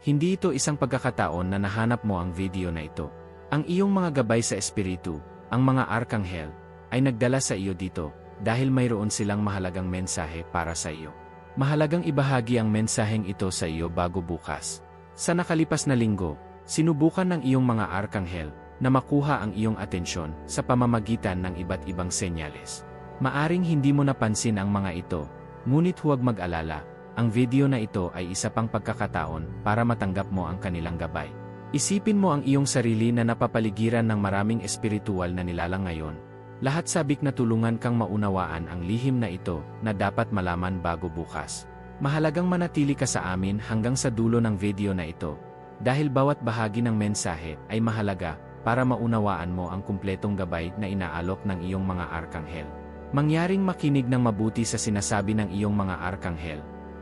Hindi ito isang pagkakataon na nahanap mo ang video na ito. Ang iyong mga gabay sa espiritu, ang mga arkanghel, ay nagdala sa iyo dito dahil mayroon silang mahalagang mensahe para sa iyo. Mahalagang ibahagi ang mensaheng ito sa iyo bago bukas. Sa nakalipas na linggo, sinubukan ng iyong mga arkanghel na makuha ang iyong atensyon sa pamamagitan ng iba't ibang senyales. Maaring hindi mo napansin ang mga ito, ngunit huwag mag-alala, ang video na ito ay isa pang pagkakataon para matanggap mo ang kanilang gabay. Isipin mo ang iyong sarili na napapaligiran ng maraming espiritual na nilalang ngayon. Lahat sabik na tulungan kang maunawaan ang lihim na ito na dapat malaman bago bukas. Mahalagang manatili ka sa amin hanggang sa dulo ng video na ito. Dahil bawat bahagi ng mensahe ay mahalaga para maunawaan mo ang kumpletong gabay na inaalok ng iyong mga arkanghel. Mangyaring makinig ng mabuti sa sinasabi ng iyong mga arkanghel.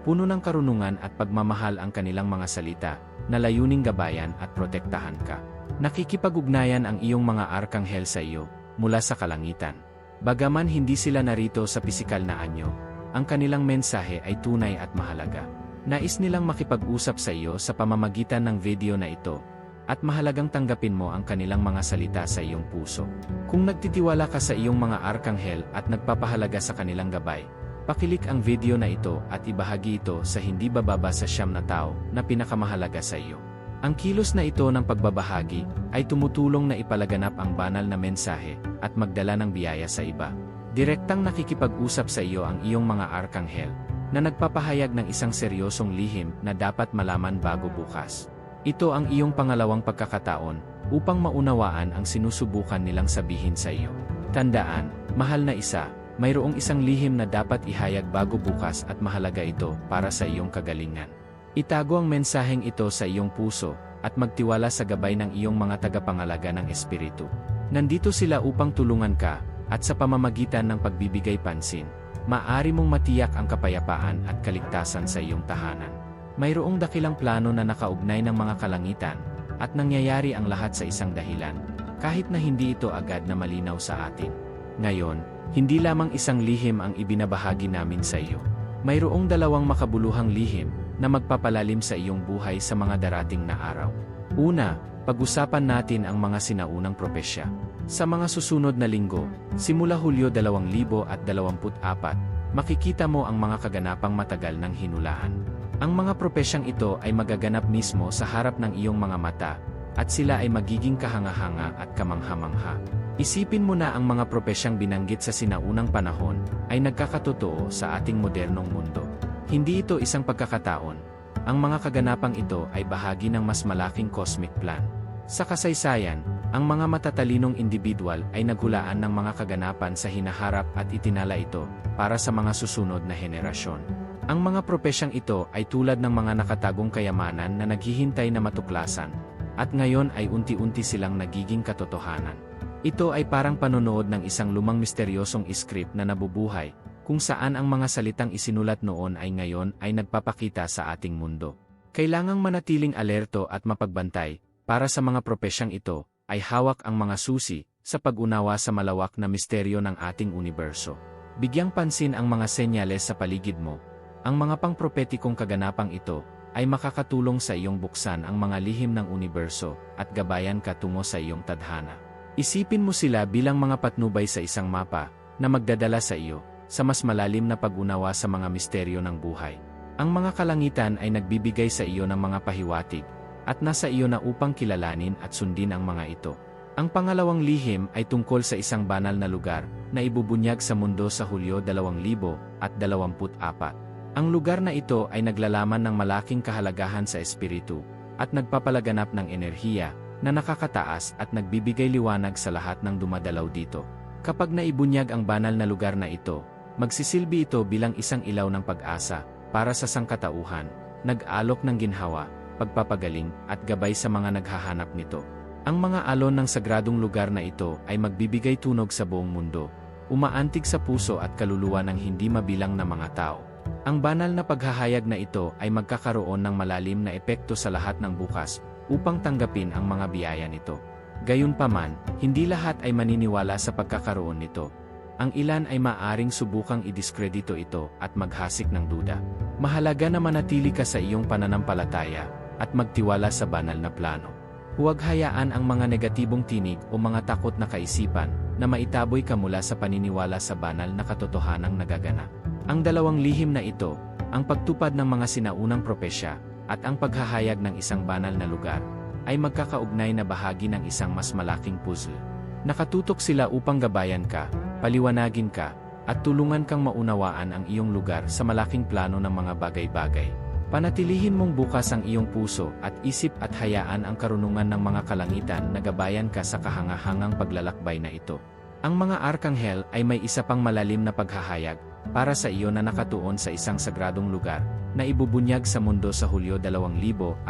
Puno ng karunungan at pagmamahal ang kanilang mga salita, na layuning gabayan at protektahan ka. Nakikipag-ugnayan ang iyong mga arkanghel sa iyo, mula sa kalangitan. Bagaman hindi sila narito sa pisikal na anyo, ang kanilang mensahe ay tunay at mahalaga. Nais nilang makipag-usap sa iyo sa pamamagitan ng video na ito, at mahalagang tanggapin mo ang kanilang mga salita sa iyong puso. Kung nagtitiwala ka sa iyong mga arkanghel at nagpapahalaga sa kanilang gabay, pakilik ang video na ito at ibahagi ito sa hindi bababa sa siyam na tao na pinakamahalaga sa iyo. Ang kilos na ito ng pagbabahagi ay tumutulong na ipalaganap ang banal na mensahe at magdala ng biyaya sa iba. Direktang nakikipag-usap sa iyo ang iyong mga arkanghel na nagpapahayag ng isang seryosong lihim na dapat malaman bago bukas. Ito ang iyong pangalawang pagkakataon upang maunawaan ang sinusubukan nilang sabihin sa iyo. Tandaan, mahal na isa, mayroong isang lihim na dapat ihayag bago bukas at mahalaga ito para sa iyong kagalingan. Itago ang mensaheng ito sa iyong puso at magtiwala sa gabay ng iyong mga tagapangalaga ng Espiritu. Nandito sila upang tulungan ka at sa pamamagitan ng pagbibigay pansin, maari mong matiyak ang kapayapaan at kaligtasan sa iyong tahanan. Mayroong dakilang plano na nakaugnay ng mga kalangitan at nangyayari ang lahat sa isang dahilan, kahit na hindi ito agad na malinaw sa atin. Ngayon, hindi lamang isang lihim ang ibinabahagi namin sa iyo. Mayroong dalawang makabuluhang lihim na magpapalalim sa iyong buhay sa mga darating na araw. Una, pag-usapan natin ang mga sinaunang propesya. Sa mga susunod na linggo, simula Hulyo 2024, makikita mo ang mga kaganapang matagal ng hinulaan. Ang mga propesyang ito ay magaganap mismo sa harap ng iyong mga mata, at sila ay magiging kahanga-hanga at kamangha-mangha. Isipin mo na ang mga propesyang binanggit sa sinaunang panahon ay nagkakatotoo sa ating modernong mundo. Hindi ito isang pagkakataon. Ang mga kaganapang ito ay bahagi ng mas malaking cosmic plan. Sa kasaysayan, ang mga matatalinong individual ay naghulaan ng mga kaganapan sa hinaharap at itinala ito para sa mga susunod na henerasyon. Ang mga propesyang ito ay tulad ng mga nakatagong kayamanan na naghihintay na matuklasan, at ngayon ay unti-unti silang nagiging katotohanan. Ito ay parang panonood ng isang lumang misteryosong script na nabubuhay, kung saan ang mga salitang isinulat noon ay ngayon ay nagpapakita sa ating mundo. Kailangang manatiling alerto at mapagbantay, para sa mga propesyang ito, ay hawak ang mga susi sa pag-unawa sa malawak na misteryo ng ating universo. Bigyang pansin ang mga senyales sa paligid mo. Ang mga pangpropetikong kaganapang ito ay makakatulong sa iyong buksan ang mga lihim ng universo at gabayan ka tungo sa iyong tadhana. Isipin mo sila bilang mga patnubay sa isang mapa na magdadala sa iyo sa mas malalim na pag-unawa sa mga misteryo ng buhay. Ang mga kalangitan ay nagbibigay sa iyo ng mga pahiwatig at nasa iyo na upang kilalanin at sundin ang mga ito. Ang pangalawang lihim ay tungkol sa isang banal na lugar na ibubunyag sa mundo sa Hulyo 2024. Ang lugar na ito ay naglalaman ng malaking kahalagahan sa espiritu at nagpapalaganap ng enerhiya na nakakataas at nagbibigay liwanag sa lahat ng dumadalaw dito. Kapag naibunyag ang banal na lugar na ito, magsisilbi ito bilang isang ilaw ng pag-asa para sa sangkatauhan, nag-alok ng ginhawa, pagpapagaling at gabay sa mga naghahanap nito. Ang mga alon ng sagradong lugar na ito ay magbibigay tunog sa buong mundo, umaantig sa puso at kaluluwa ng hindi mabilang na mga tao. Ang banal na paghahayag na ito ay magkakaroon ng malalim na epekto sa lahat ng bukas upang tanggapin ang mga biyaya nito. Gayunpaman, hindi lahat ay maniniwala sa pagkakaroon nito. Ang ilan ay maaring subukang idiskredito ito at maghasik ng duda. Mahalaga na manatili ka sa iyong pananampalataya, at magtiwala sa banal na plano. Huwag hayaan ang mga negatibong tinig o mga takot na kaisipan na maitaboy ka mula sa paniniwala sa banal na katotohanang nagaganap. Ang dalawang lihim na ito, ang pagtupad ng mga sinaunang propesya at ang paghahayag ng isang banal na lugar, ay magkakaugnay na bahagi ng isang mas malaking puzzle. Nakatutok sila upang gabayan ka, paliwanagin ka, at tulungan kang maunawaan ang iyong lugar sa malaking plano ng mga bagay-bagay. Panatilihin mong bukas ang iyong puso at isip at hayaan ang karunungan ng mga kalangitan na gabayan ka sa kahangahangang paglalakbay na ito. Ang mga arkanghel ay may isa pang malalim na paghahayag para sa iyo na nakatuon sa isang sagradong lugar na ibubunyag sa mundo sa Hulyo 2024.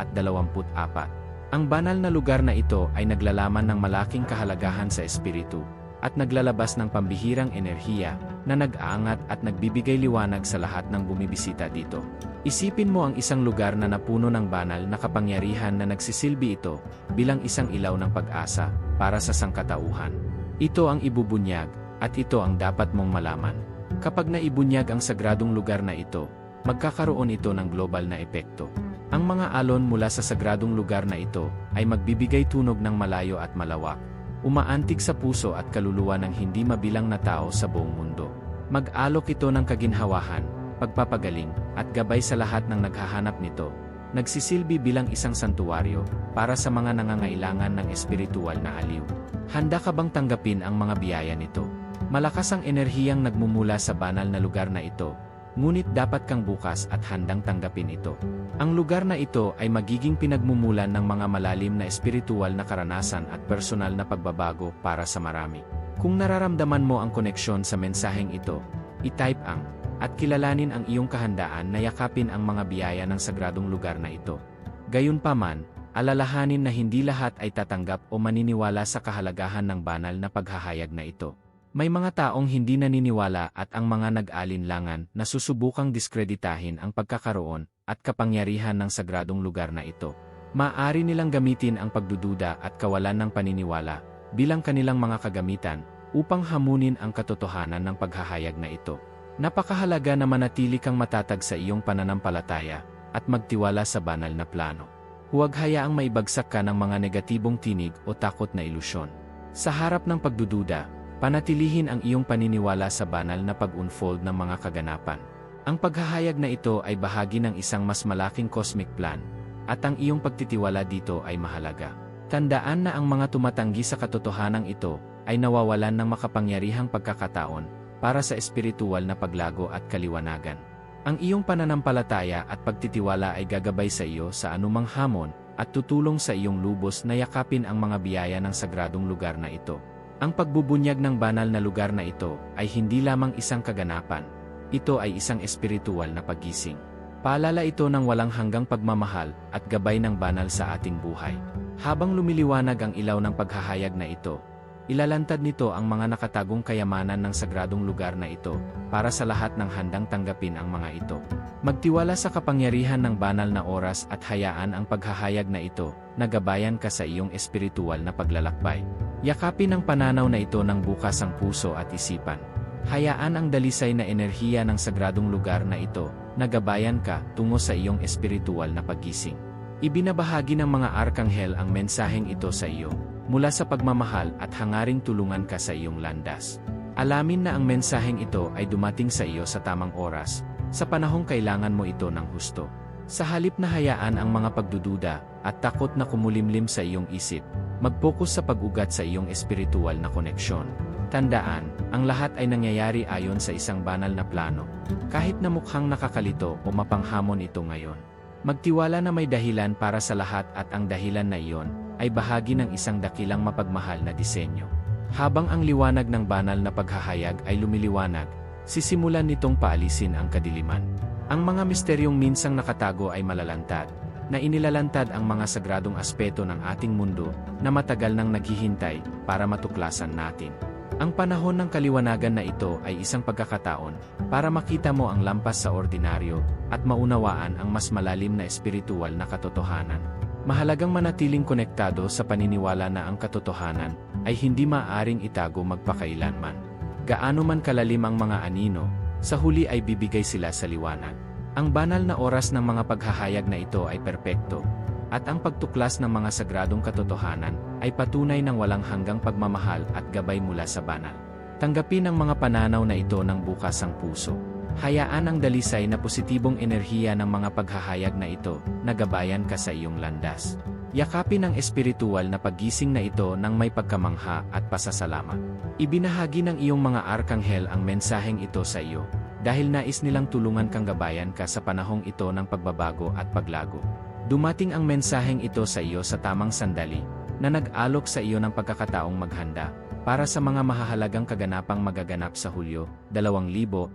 Ang banal na lugar na ito ay naglalaman ng malaking kahalagahan sa espiritu at naglalabas ng pambihirang enerhiya na nag-aangat at nagbibigay liwanag sa lahat ng bumibisita dito. Isipin mo ang isang lugar na napuno ng banal na kapangyarihan na nagsisilbi ito bilang isang ilaw ng pag-asa para sa sangkatauhan. Ito ang ibubunyag at ito ang dapat mong malaman. Kapag naibunyag ang sagradong lugar na ito, magkakaroon ito ng global na epekto. Ang mga alon mula sa sagradong lugar na ito ay magbibigay tunog ng malayo at malawak, umaantig sa puso at kaluluwa ng hindi mabilang na tao sa buong mundo. Mag-alok ito ng kaginhawahan, pagpapagaling, at gabay sa lahat ng naghahanap nito. Nagsisilbi bilang isang santuwaryo para sa mga nangangailangan ng espiritual na aliw. Handa ka bang tanggapin ang mga biyaya nito? Malakas ang enerhiyang nagmumula sa banal na lugar na ito, ngunit dapat kang bukas at handang tanggapin ito. Ang lugar na ito ay magiging pinagmumulan ng mga malalim na espiritual na karanasan at personal na pagbabago para sa marami. Kung nararamdaman mo ang koneksyon sa mensaheng ito, i-type ang at kilalanin ang iyong kahandaan na yakapin ang mga biyaya ng sagradong lugar na ito. Gayunpaman, alalahanin na hindi lahat ay tatanggap o maniniwala sa kahalagahan ng banal na paghahayag na ito. May mga taong hindi naniniwala at ang mga nag-alinlangan na susubukang diskreditahin ang pagkakaroon at kapangyarihan ng sagradong lugar na ito. Maaari nilang gamitin ang pagdududa at kawalan ng paniniwala bilang kanilang mga kagamitan upang hamunin ang katotohanan ng paghahayag na ito. Napakahalaga na manatili kang matatag sa iyong pananampalataya at magtiwala sa banal na plano. Huwag hayaang maibagsak ka ng mga negatibong tinig o takot na ilusyon. Sa harap ng pagdududa, panatilihin ang iyong paniniwala sa banal na pag-unfold ng mga kaganapan. Ang paghahayag na ito ay bahagi ng isang mas malaking cosmic plan, at ang iyong pagtitiwala dito ay mahalaga. Tandaan na ang mga tumatanggi sa katotohanan ito ay nawawalan ng makapangyarihang pagkakataon para sa espiritual na paglago at kaliwanagan. Ang iyong pananampalataya at pagtitiwala ay gagabay sa iyo sa anumang hamon at tutulong sa iyong lubos na yakapin ang mga biyaya ng sagradong lugar na ito. Ang pagbubunyag ng banal na lugar na ito ay hindi lamang isang kaganapan. Ito ay isang espiritual na pagising. Paalala ito ng walang hanggang pagmamahal at gabay ng banal sa ating buhay. Habang lumiliwanag ang ilaw ng paghahayag na ito, Ilalantad nito ang mga nakatagong kayamanan ng sagradong lugar na ito, para sa lahat ng handang tanggapin ang mga ito. Magtiwala sa kapangyarihan ng banal na oras at hayaan ang paghahayag na ito, nagabayan ka sa iyong espiritual na paglalakbay. Yakapin ang pananaw na ito ng bukas ang puso at isipan. Hayaan ang dalisay na enerhiya ng sagradong lugar na ito, nagabayan ka tungo sa iyong espiritual na pagising. Ibinabahagi ng mga arkanghel ang mensaheng ito sa iyo, mula sa pagmamahal at hangaring tulungan ka sa iyong landas. Alamin na ang mensaheng ito ay dumating sa iyo sa tamang oras, sa panahong kailangan mo ito ng husto. Sa halip na hayaan ang mga pagdududa at takot na kumulimlim sa iyong isip, mag-focus sa pag-ugat sa iyong espiritual na koneksyon. Tandaan, ang lahat ay nangyayari ayon sa isang banal na plano, kahit na mukhang nakakalito o mapanghamon ito ngayon. Magtiwala na may dahilan para sa lahat at ang dahilan na iyon ay bahagi ng isang dakilang mapagmahal na disenyo. Habang ang liwanag ng banal na paghahayag ay lumiliwanag, sisimulan nitong paalisin ang kadiliman. Ang mga misteryong minsang nakatago ay malalantad, na inilalantad ang mga sagradong aspeto ng ating mundo na matagal nang naghihintay para matuklasan natin. Ang panahon ng kaliwanagan na ito ay isang pagkakataon para makita mo ang lampas sa ordinaryo at maunawaan ang mas malalim na espiritual na katotohanan. Mahalagang manatiling konektado sa paniniwala na ang katotohanan ay hindi maaaring itago magpakailanman. Gaano man kalalim ang mga anino, sa huli ay bibigay sila sa liwanag. Ang banal na oras ng mga paghahayag na ito ay perpekto. at ang pagtuklas ng mga sagradong katotohanan ay patunay ng walang hanggang pagmamahal at gabay mula sa banal. Tanggapin ang mga pananaw na ito ng bukas ang puso. Hayaan ang dalisay na positibong enerhiya ng mga paghahayag na ito na gabayan ka sa iyong landas. Yakapin ang espiritual na paggising na ito ng may pagkamangha at pasasalamat. Ibinahagi ng iyong mga arkanghel ang mensaheng ito sa iyo, dahil nais nilang tulungan kang gabayan ka sa panahong ito ng pagbabago at paglago. Dumating ang mensaheng ito sa iyo sa tamang sandali, na nag-alok sa iyo ng pagkakataong maghanda, para sa mga mahahalagang kaganapang magaganap sa Hulyo 2024.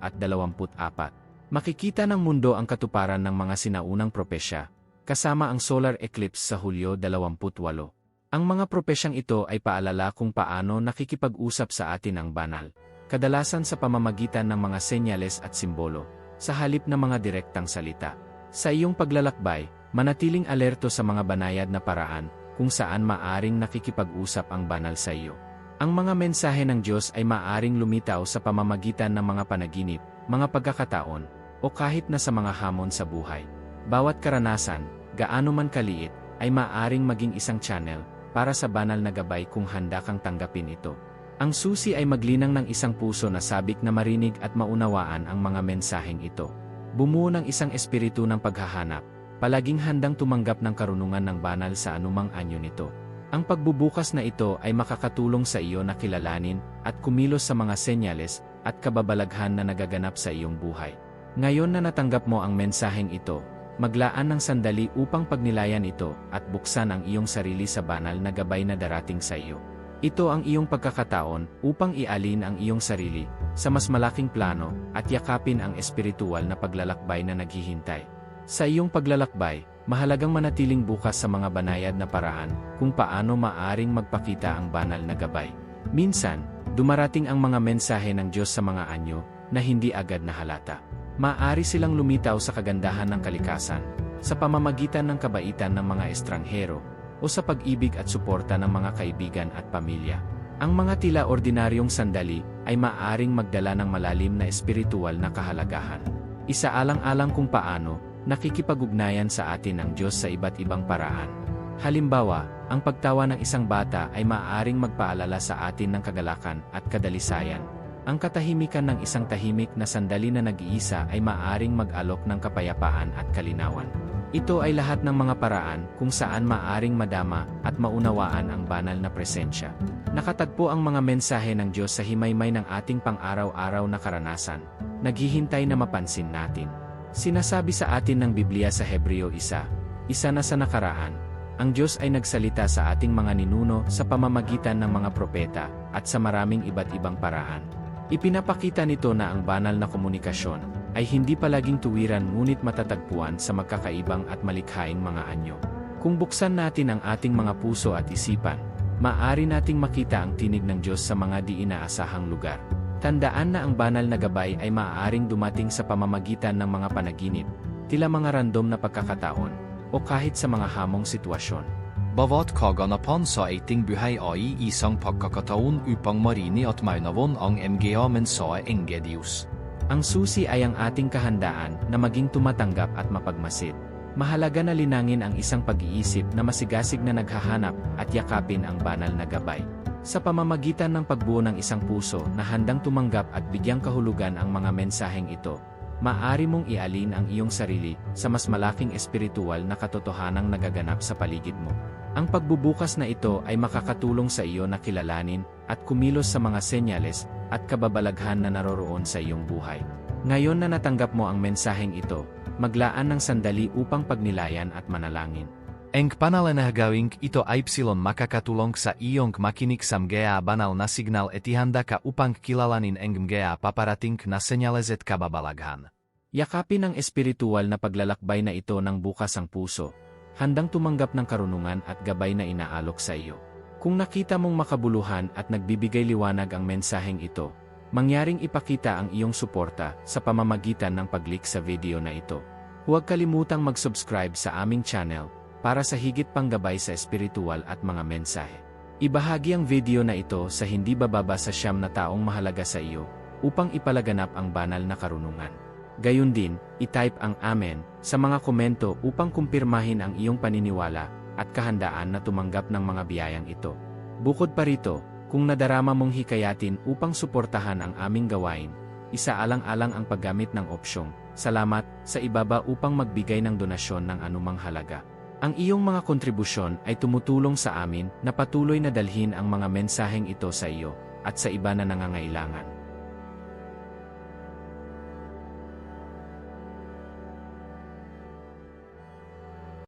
Makikita ng mundo ang katuparan ng mga sinaunang propesya, kasama ang solar eclipse sa Hulyo 28. Ang mga propesyang ito ay paalala kung paano nakikipag-usap sa atin ang banal, kadalasan sa pamamagitan ng mga senyales at simbolo, sa halip na mga direktang salita. Sa iyong paglalakbay, manatiling alerto sa mga banayad na paraan kung saan maaring nakikipag-usap ang banal sa iyo. Ang mga mensahe ng Diyos ay maaring lumitaw sa pamamagitan ng mga panaginip, mga pagkakataon, o kahit na sa mga hamon sa buhay. Bawat karanasan, gaano man kaliit, ay maaring maging isang channel para sa banal na gabay kung handa kang tanggapin ito. Ang susi ay maglinang ng isang puso na sabik na marinig at maunawaan ang mga mensaheng ito. Bumuo ng isang espiritu ng paghahanap, palaging handang tumanggap ng karunungan ng banal sa anumang anyo nito. Ang pagbubukas na ito ay makakatulong sa iyo na kilalanin at kumilos sa mga senyales at kababalaghan na nagaganap sa iyong buhay. Ngayon na natanggap mo ang mensaheng ito, maglaan ng sandali upang pagnilayan ito at buksan ang iyong sarili sa banal na gabay na darating sa iyo. Ito ang iyong pagkakataon upang ialin ang iyong sarili sa mas malaking plano at yakapin ang espiritual na paglalakbay na naghihintay. Sa iyong paglalakbay, mahalagang manatiling bukas sa mga banayad na paraan kung paano maaring magpakita ang banal na gabay. Minsan, dumarating ang mga mensahe ng Diyos sa mga anyo na hindi agad nahalata. Maaari silang lumitaw sa kagandahan ng kalikasan, sa pamamagitan ng kabaitan ng mga estranghero, o sa pag-ibig at suporta ng mga kaibigan at pamilya. Ang mga tila ordinaryong sandali ay maaring magdala ng malalim na espiritual na kahalagahan. Isaalang-alang kung paano, nakikipag-ugnayan sa atin ang Diyos sa iba't ibang paraan. Halimbawa, ang pagtawa ng isang bata ay maaaring magpaalala sa atin ng kagalakan at kadalisayan. Ang katahimikan ng isang tahimik na sandali na nag-iisa ay maaring mag-alok ng kapayapaan at kalinawan. Ito ay lahat ng mga paraan kung saan maaring madama at maunawaan ang banal na presensya. Nakatagpo ang mga mensahe ng Diyos sa himaymay ng ating pang-araw-araw na karanasan, naghihintay na mapansin natin. Sinasabi sa atin ng Biblia sa Hebreo 1, isa na sa nakaraan, ang Diyos ay nagsalita sa ating mga ninuno sa pamamagitan ng mga propeta at sa maraming iba't ibang paraan. Ipinapakita nito na ang banal na komunikasyon ay hindi palaging tuwiran ngunit matatagpuan sa magkakaibang at malikhaing mga anyo. Kung buksan natin ang ating mga puso at isipan, maaari nating makita ang tinig ng Diyos sa mga di inaasahang lugar. Tandaan na ang banal na gabay ay maaaring dumating sa pamamagitan ng mga panaginip, tila mga random na pagkakataon, o kahit sa mga hamong sitwasyon. Bavat kaganapan sa ating buhay ay isang pagkakataon upang marini at maunawon ang mga mensahe ng Diyos. Ang susi ay ang ating kahandaan na maging tumatanggap at mapagmasid. Mahalaga na linangin ang isang pag-iisip na masigasig na naghahanap at yakapin ang banal na gabay. Sa pamamagitan ng pagbuo ng isang puso na handang tumanggap at bigyang kahulugan ang mga mensaheng ito, maaari mong ialin ang iyong sarili sa mas malaking espiritual na katotohanang nagaganap sa paligid mo. Ang pagbubukas na ito ay makakatulong sa iyo na kilalanin at kumilos sa mga senyales at kababalaghan na naroroon sa iyong buhay. Ngayon na natanggap mo ang mensaheng ito, maglaan ng sandali upang pagnilayan at manalangin. Ang panalené gawing ito ay psilon makakatulong sa iyong makinig sa mga banal na signal etihanda ka upang kilalanin ang mga paparating na senyales at kababalaghan. Yakapin ang espiritual na paglalakbay na ito ng bukas ang puso, handang tumanggap ng karunungan at gabay na inaalok sa iyo. Kung nakita mong makabuluhan at nagbibigay liwanag ang mensaheng ito, mangyaring ipakita ang iyong suporta sa pamamagitan ng pag-click sa video na ito. Huwag kalimutang mag-subscribe sa aming channel para sa higit pang gabay sa espiritual at mga mensahe. Ibahagi ang video na ito sa hindi bababa sa siyam na taong mahalaga sa iyo upang ipalaganap ang banal na karunungan. Gayun din, itype ang Amen sa mga komento upang kumpirmahin ang iyong paniniwala at kahandaan na tumanggap ng mga biyayang ito. Bukod pa rito, kung nadarama mong hikayatin upang suportahan ang aming gawain, isaalang-alang ang paggamit ng opsyong, salamat, sa ibaba upang magbigay ng donasyon ng anumang halaga. Ang iyong mga kontribusyon ay tumutulong sa amin na patuloy na dalhin ang mga mensaheng ito sa iyo at sa iba na nangangailangan.